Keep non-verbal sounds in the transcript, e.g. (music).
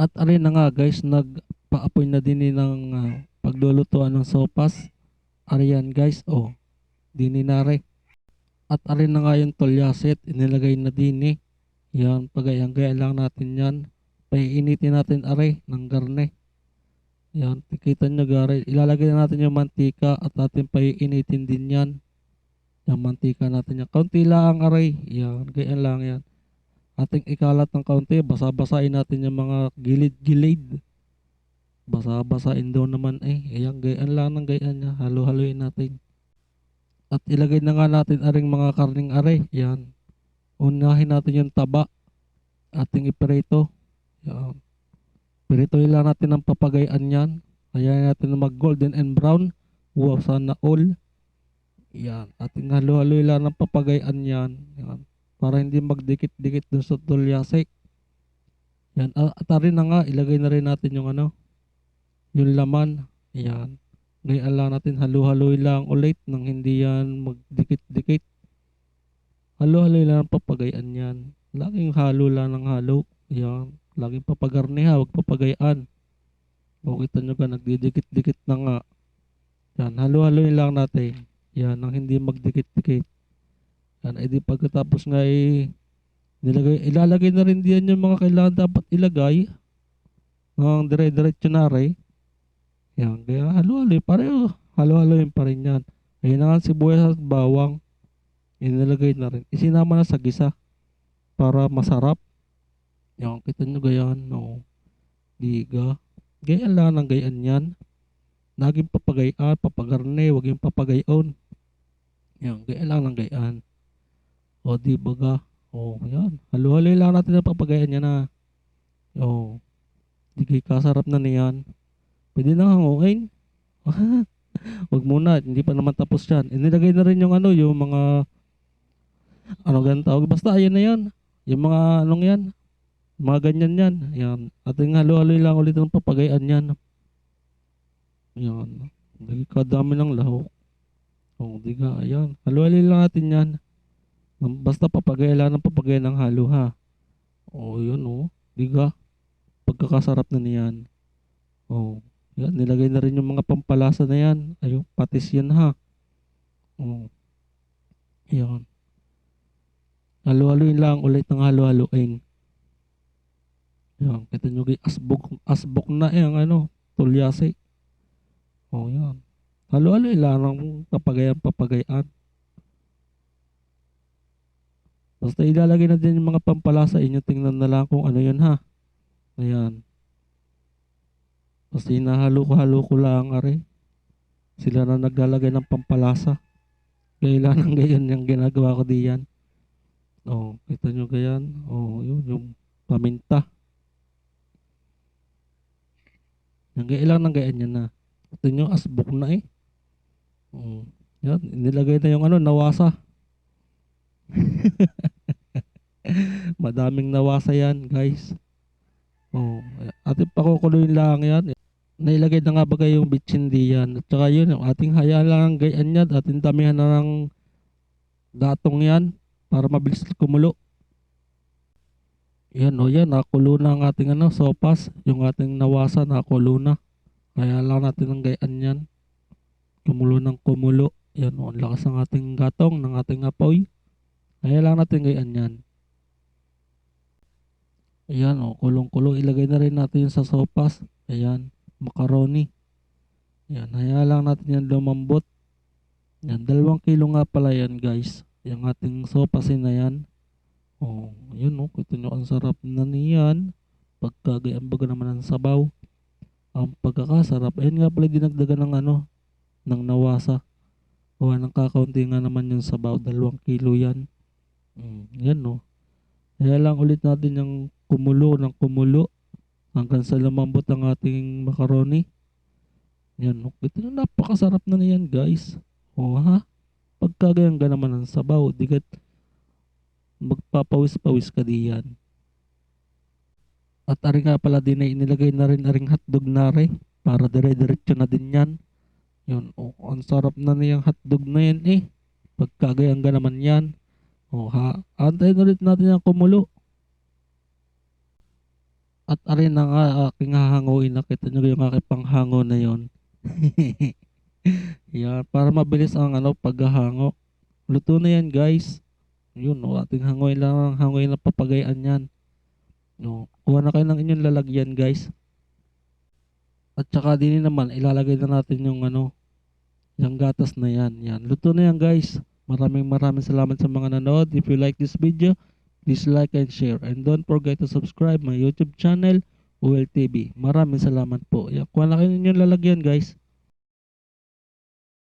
At alin na nga guys, nagpa-apoy na din ni ng ah, paglulutuan ng sopas. Ariyan guys, oh, dini na rin. At alin na nga yung tolyaset, inilagay na din eh. Yan, pagayang-gaya lang natin yan. Paiinitin natin are ng garne. Yan, tikita nyo gare. Ilalagay na natin yung mantika at atin paiinitin din yan. Yung mantika natin yan. Kaunti lang aray. Yan, ganyan lang yan. Ating ikalat ng kaunti. Basa-basain natin yung mga gilid-gilid. Basa-basain daw naman eh. Ayan, ganyan lang ng ganyan niya. Halo-haloin natin. At ilagay na nga natin aring mga karning are. Yan. Unahin natin yung taba. Ating iprito. Yan. Pirito lang natin ng papagayan yan. Kaya natin na mag golden and brown. Wow, sana all. Yan. Ating halo-halo lang ng papagayan yan. Yan. Para hindi magdikit-dikit dun sa tulyasik. Yan. Ah, At rin na nga, ilagay na rin natin yung ano, yung laman. Yan. Ngayon lang natin halo-halo lang ulit nang hindi yan magdikit-dikit. Halo-halo lang ang papagayan yan. Laging halo lang ng halo. Yan. Laging papagarniha, huwag papagayaan. O kita nyo ka, nagdidikit-dikit na nga. Yan, halo-halo lang natin. Yan, nang hindi magdikit-dikit. Yan, edi pagkatapos nga eh, nilagay, ilalagay na rin diyan yung mga kailangan dapat ilagay. Ng dire-diretso na rin. Yan, kaya halo-halo, pareho. Halo-halo pa rin yan. Ayun na nga sibuyas at bawang. Inilagay na rin. Isinama na sa gisa para masarap. Yan, kita nyo gayan, no. Diga. Gayaan lang ng gayaan yan. Naging papagayaan, papagarne, wag yung papagayon. Yan, gayaan lang ng gayaan. O, di baga. O, yan. Halo-halo lang natin ang papagayan yan na. O, di kay kasarap na niyan. Pwede na hanguin. (laughs) wag muna, hindi pa naman tapos yan. Inilagay na rin yung ano, yung mga ano ganun tawag. Basta ayan na yan. Yung mga anong yan. Mga ganyan yan. Yan. Ating halo-halo lang ulit ng papagayan yan. Yan. Dahil kadami ng lahok. O, di ka. Ayan. Halo-halo lang natin yan. Basta papagaya lang ng papagaya ng halo ha. O, yun o. Di ka. Pagkakasarap na niyan. O. Yan. Nilagay na rin yung mga pampalasa na yan. Ayun. Patis yan ha. O. Yan. Halo-haloin lang ulit ng halo-haloin. Yan, kita nyo kay asbok, asbok na eh, ang ano, tulyase. Oh, yan. Halo-halo ilang papagayan papagayaan. Basta ilalagay na din yung mga pampalasa, inyo tingnan na lang kung ano yun ha. Ayan. Basta hinahalo ko, halo ko lang are. Sila na naglalagay ng pampalasa. Kailangan (laughs) gayon yung ginagawa ko diyan. Oh, kita nyo gayan. Oh, yun, yung paminta. Yung gailang ng gayaan yan na. Ito nyo, asbok na eh. Mm. Yan, nilagay na yung ano, nawasa. (laughs) Madaming nawasa yan, guys. Oh, ating pakukuloyin lang yan. Nailagay na nga ba yung bitsindi yan? At saka yun, yung ating hayaan lang ang gayaan yan. Ating damihan na ng gatong yan para mabilis kumulo. Yan o yan, nakulo na ang ating ano, sopas. Yung ating nawasa, nakulo na. Kaya lang natin ang gayaan yan. Kumulo ng kumulo. Yan o, ang lakas ng ating gatong, ng ating apoy. Kaya lang natin gayaan yan. Ayan o, kulong-kulo. Ilagay na rin natin yun sa sopas. Ayan, macaroni. Yan, haya lang natin yan lumambot. Yan, dalawang kilo nga pala yan guys. Yung ating sopasin na yan. Oh, yun oh, kita nyo ang sarap na niyan. Pagkagayang baga naman ng sabaw. Ang pagkakasarap. Ayun nga pala dinagdagan ng ano, ng nawasa. O ng kakaunti nga naman yung sabaw. Dalawang kilo yan. Mm, yan oh. Kaya lang ulit natin yung kumulo ng kumulo hanggang sa lumambot ang ating macaroni. Yan oh. Kita nyo napakasarap na niyan guys. O ha? Pagkagayang ga naman ng sabaw. Digat magpapawis-pawis ka diyan. At ari nga pala din ay inilagay na rin aring hotdog na rin para dire-diretso na din yan. Yun, oh, ang sarap na niyang hotdog na yan eh. Pagkagayang ga naman yan. O ha, antayin ulit natin yung kumulo. At arin na nga aking hahanguin. Nakita nyo yung aking panghango na yon. (laughs) yan, para mabilis ang ano, paghahango. Luto na yan guys. Yun, no, ating hangoy lang, hangoy na papagayan yan. No, kuha na kayo ng inyong lalagyan guys. At saka din naman, ilalagay na natin yung ano, yung gatas na yan. Yan, luto na yan guys. Maraming maraming salamat sa mga nanood. If you like this video, please like and share. And don't forget to subscribe my YouTube channel, UL TV. Maraming salamat po. Kuha na kayo ng inyong lalagyan guys.